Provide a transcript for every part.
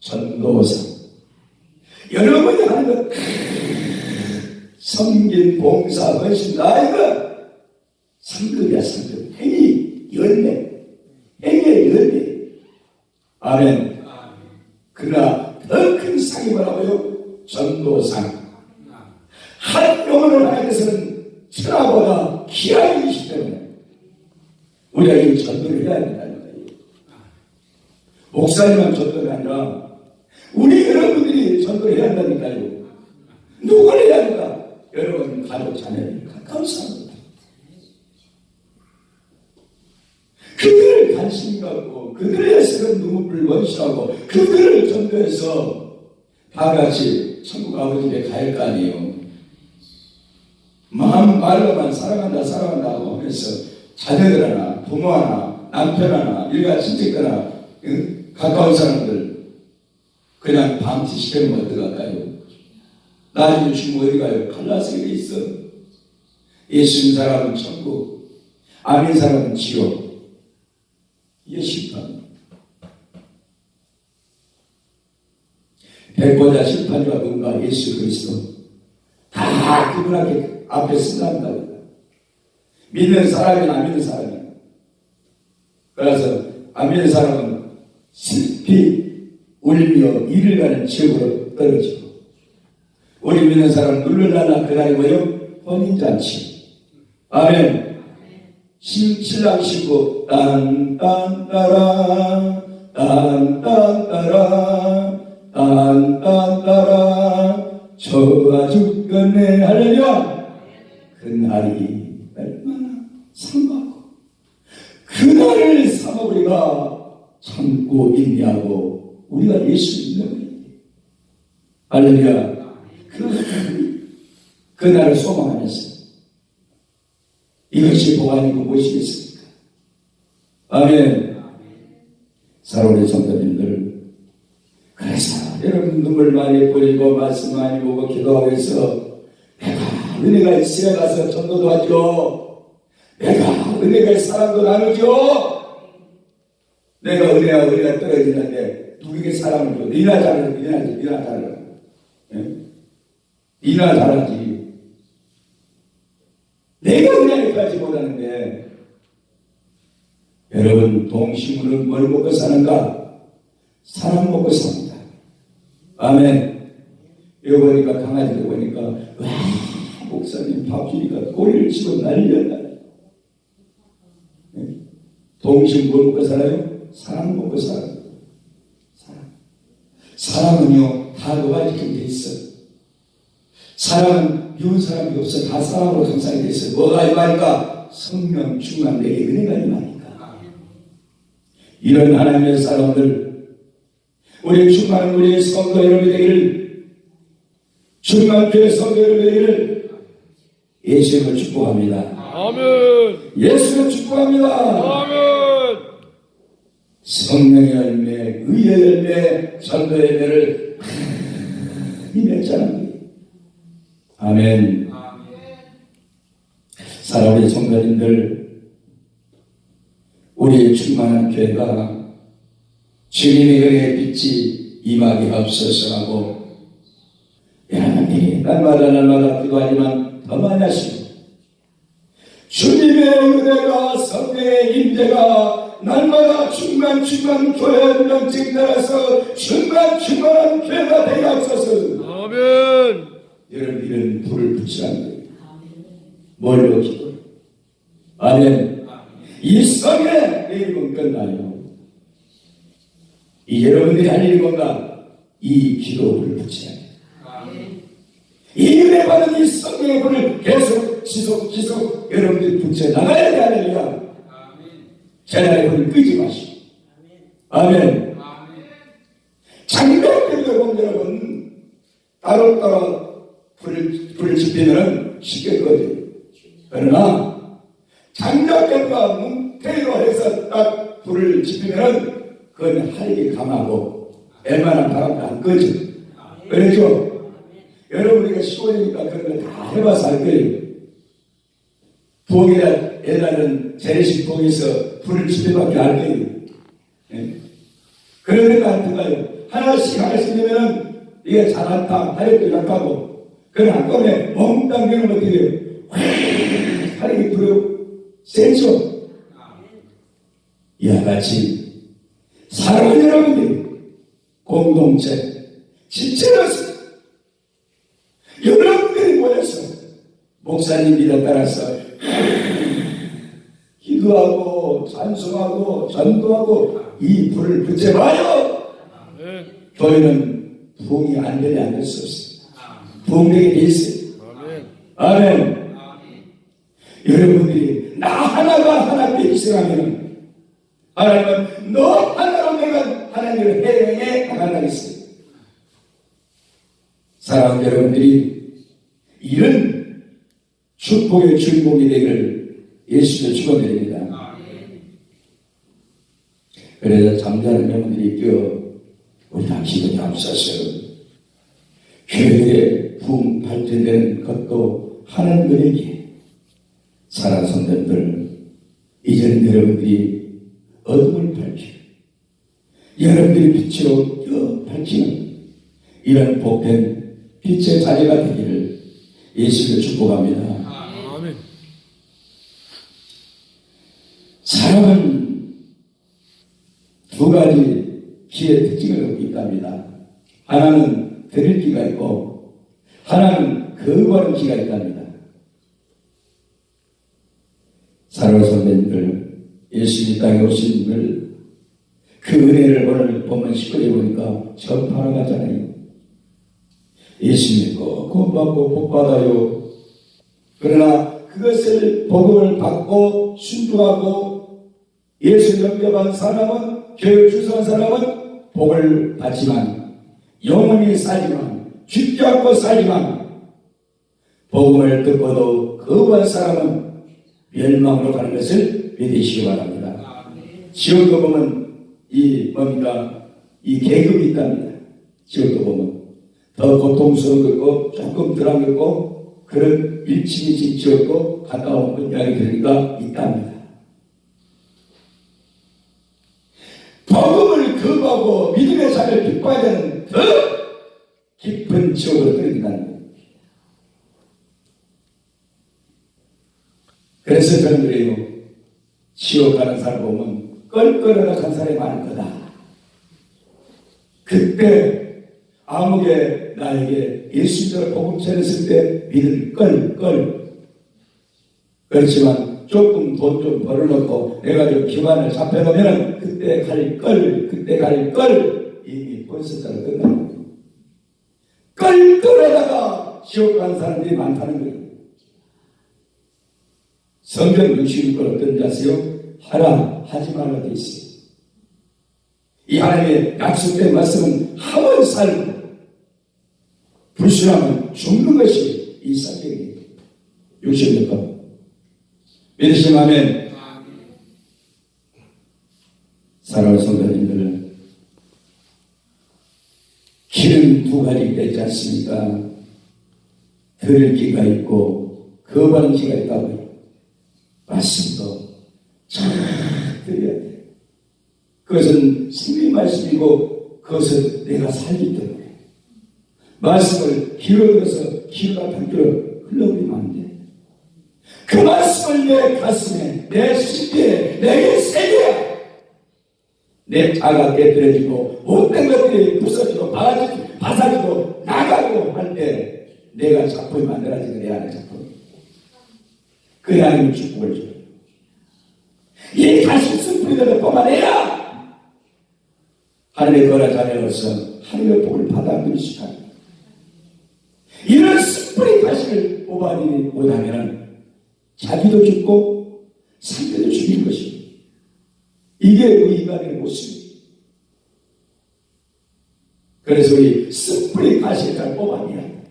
전도사. 여러분이 하는 것, 섬긴 봉사, 헌신, 나 이거 상급이야, 상급. 행위, 열매. 행위의 열매. 아멘. 그러나 더 큰 상이 뭐라고요? 전도상. 한 영혼을 하기 위해서는 천하보다 귀한 일이기 때문에 우리가 이 전도를. 목사님만 전도가 아니라 우리 여러분들이 전도를 해야 한다니까요. 누가 해야 한다? 여러분 가족 가까운 사람들. 그들을 관심 갖고 그들의 새로운 눈물을 원시하고 그들을 전도해서 다 같이 천국 아버지께 갈거 아니에요. 마음 말로만 사랑한다 사랑한다 하면서 자녀들 하나 부모 하나 남편 하나 일가 친척 하나 응? 가까운 사람들 그냥 방치 시키면 어떡할까요? 나중에 죽으면 어디 가요? 갈라서게 있어. 예수님 사람은 천국 아닌 사람은 지옥. 이게 심판. 백보자 심판자가 누군가 예수 그리스도. 다 그분 앞에, 앞에 쓴다고 믿는 사람이나 안 믿는 사람이나 그래서 안 믿는 사람은 슬피 울며 이를 가는 지옥으로 떨어지고. 우리 믿는 사람은 눌러나나 그날이 뭐요? 혼인잔치 아멘. 신, 신랑 신부 딴딴따라 딴딴따라 딴딴따라 저가 죽겠네 할렐루야! 그날이 얼마나 삼가고 그날을 삼아 우리가 참고 있냐고 우리가 예수 믿는 거예요 할렐루야 그, 그날을 소망하면서 이것이 보안이고 무엇이겠습니까? 아멘. 사랑하는 성도님들, 그래서 여러분 눈물 많이 뿌리고 말씀 많이 보고 기도하고 해서 내가 은혜가 있어야 가서 전도도 하죠. 내가 은혜가 사랑도 나누죠. 내가 은혜와 은혜가 떨어지는데 누구에게 사랑을 줘? 니나 잘하는 니나 니나 잘하는 예? 니나 잘하지. 내가 은혜까지 못하는데 여러분 동식물은 뭘 먹고 사는가? 사람 먹고 삽니다. 아멘. 이거 보니까 강아지를 보니까 와 목사님 밥 주니까 꼬리를 치고 난리야 네? 동식 뭘 먹고 살아요? 사람 먹고 살아요. 사람. 사람은요 다 녹아지게 돼 있어. 사람은 미운 사람이 없어 다 사람으로 형상이 돼 있어. 뭐가 이말니까 성령 충만 내게 은혜가 이말니까 이런 하나님의 사람들 우리 충만한 우리 성도 여러분 되기를 충만 교회 성도 여러분 되기를 예수님을 축복합니다. 아멘. 예수를 축복합니다. 아멘. 성령의 열매, 의의 열매, 전도의 열매를 많이 맺자는. 아멘. 사랑하는 성도님들, 우리의 충만한 교회가 주님의 은혜의 빛이 임하게 없어서 하고 하나님 날마다 날마다 기도하지만 더 많이 하시고 은혜가 성령의 임재가 날마다 충만 충만 교회 명칭 따라서 충만 충만한 교회가 되게 없어서 아멘. 여러분 이런 불을 붙이라는 거예요. 뭘로 기도? 아멘. 이내 이름은 끝나요. 이 여러분들이 할 일이 뭔가 이 기도를 붙여야 돼요. 이 은혜 받은 이 성령의 불을 계속 지속 지속 여러분들이 붙여 나가야 돼 할렐루야. 제자의 불을 끄지 마시고. 아멘. 장벽들도 보면 여러분 따로따로 불을, 불을 지피면 쉽게 꺼져요. 그러나 장작들과 뭉태로 해서 딱 불을 지피면 그건 활기 강하고 웬만한 바람도 안 꺼져. 그러죠? 여러분이가 시골이니까 그런 거다 해봐서 알 거예요. 부엌이나 옛날에는 재래식 부엌에서 불을 지피밖에 안 거예요. 예? 그런 것 같은가요? 하나씩 하나씩 되면은 이게 잘한다, 다리도 약하고, 그런 한꺼번에 몽땅 되면 어떻게 돼요? 하늘이 두려워, 센죠? 이와 같이 사랑하는 여러분들이 공동체, 지체로서 여러분들이 모여서 목사님 믿어 따라서 기도하고 찬송하고 전도하고 이 불을 붙여봐요. 아멘. 교회는 부흥이 안 되냐 안될수 없어요. 부흥되게 돼 있어요. 아멘. 아멘. 여러분들이 나 하나가 하나님께 희생하면 하나님은 너 하나로 내가 하나님을 해외에 나가겠어요. 사랑하는 여러분들이 이런 축복의 주인공이 되기를 예수를 축원드립니다. 그래서 잠자는 영혼들이 껴 우리 다 기분이 앞서서 교회의 부흥 발전되는 것도 하나님들에게 사랑 선생들 이제는 여러분들이 어둠을 밝히고 여러분들이 빛으로 여 밝히는 이런 복된 빛의 자리가 되기를 예수를 축복합니다. 아멘. 사람은 두 가지 기의 특징을 갖고 있답니다. 하나는 드릴 기가 있고 하나는 거부하는 기가 있답니다. 사랑하는 선배님들, 예수님 땅에 오신 분을 그 은혜를 오늘 보면 19절 보니까 전파하러 가잖아요. 예수 믿고 구원받고 복받아요. 그러나 그것을 복음을 받고 순종하고 예수 영접한 사람은 교육 주소한 사람은 복을 받지만 영원히 살지만 죽지 않고 살지만 복음을 듣고도 거부한 사람은 멸망으로 가는 것을 믿으시기 바랍니다. 지옥도 보면 이 뭡니까 이 계급이 있답니다. 지옥도 보면 더 고통스러운 거 있고 조금 덜한 거 있고 그런 일침이 지지었고 가까운 이야기 들으니까 있답니다. 복음을 거부하고 믿음의 삶을 빗봐야 되는 더 깊은 지옥으로 떨어진다는. 그래서 저는 그래요. 지옥 가는 사람 보면 간 사람이 많을 거다. 그때 아무게 나에게 예수님을 복음 전했을 때 믿을 껄껄 그렇지만 조금 돈 좀 벌어놓고 내가 좀 기반을 잡혀놓으면 그때 갈 걸, 그때 갈 걸 이미 끝나는 거예요. 껄껄하다가 지옥 간 사람들이 많다는 거예요. 성경 66권 어떤 자세요? 하라, 하지 말라 돼 있어요. 이 하나님의 약속된 말씀은 하면 살고 불순하면 죽는 것이 이 성경이에요. 66권. 믿으시면 아멘. 사랑하는 성도님들, 길은 두 가지 되지 않습니까? 들을 기가 있고 거부하는 기가 있다고요. 말씀도 잘 들어야 돼. 그것은 신의 말씀이고 그것은 내가 살기 때문에 말씀을 귀로 들어서 귀가 밖으로 흘러버리면 안 돼. 그 말씀을 내 가슴에, 내 심기에, 내게 새겨야 내 자가 깨뜨려지고 못된 것들이 부서지고 바사지고, 바사지고 나가고 할 때 내가 작품이 만들어지는 내 안에 작품. 그 하나님의 축복을 줘요. 이 가슴 승부리들을 뽑아내야 하늘의 거라 자녀로서 하늘의 복을 받아 있다. 이런 승부리 가슴을 뽑아내지 못하면 자기도 죽고 상대도 죽인 것입니다. 이게 우리 인간의 모습입니다. 그래서 우리 스프레이 가시를 잘 뽑아내야 돼.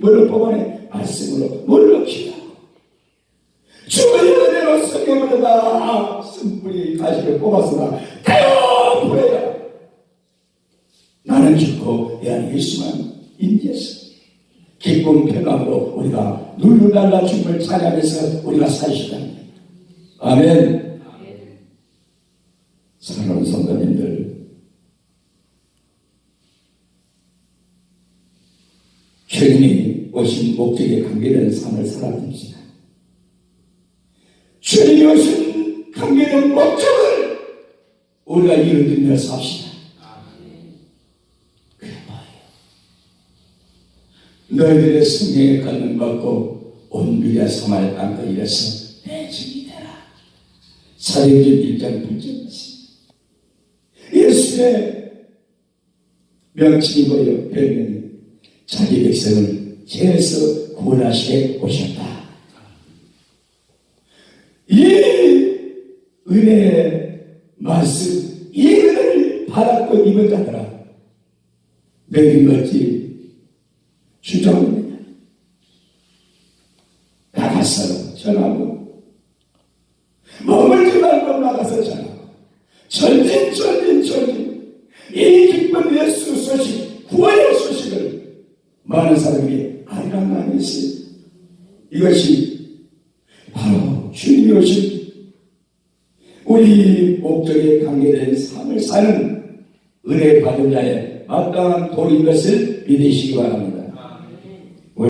뭘로 뽑아내? 말씀으로. 뭘로 기도하고. 주의 은혜로 성경을 다 스프레이 가시를 뽑았으나 태워 보내라. 나는 죽고 내 안에 예수 만 인지했어. 기쁨 평강으로 우리가 눌루날라 주님을 찬양해서 우리가 사시다. 아멘. 사랑하는 성도님들, 주님이 오신 목적에 관계되는 삶을 살아봅시다. 주님이 오신 관계되는 목적을 우리가 이루며 삽시다. 그게 뭐예요? 너희들의 성령에 감동받고 온 미래 사마리 땅과 일해서 내 증이 되라. 사도행전 1장 8절 말씀. 예수의 명칭이 뭐예요? 별명이 자기 백성을 죄에서 구원하시게 오셨다. 이 은혜의 말씀, 이 은혜를 받았고 입은 자들아 내린 것지 주장합니다. 나가서 전하고 머물지 말고 나가서 전하고 전진 전진 전진 이 기쁜 예수 소식 구원의 소식을 많은 사람이 많이 있어요. 이것이 바로 주님이 오신 우리 목적에 관계된 삶을 사는 은혜 받은 자의 마땅한 도인 것을 믿으시기 바랍니다.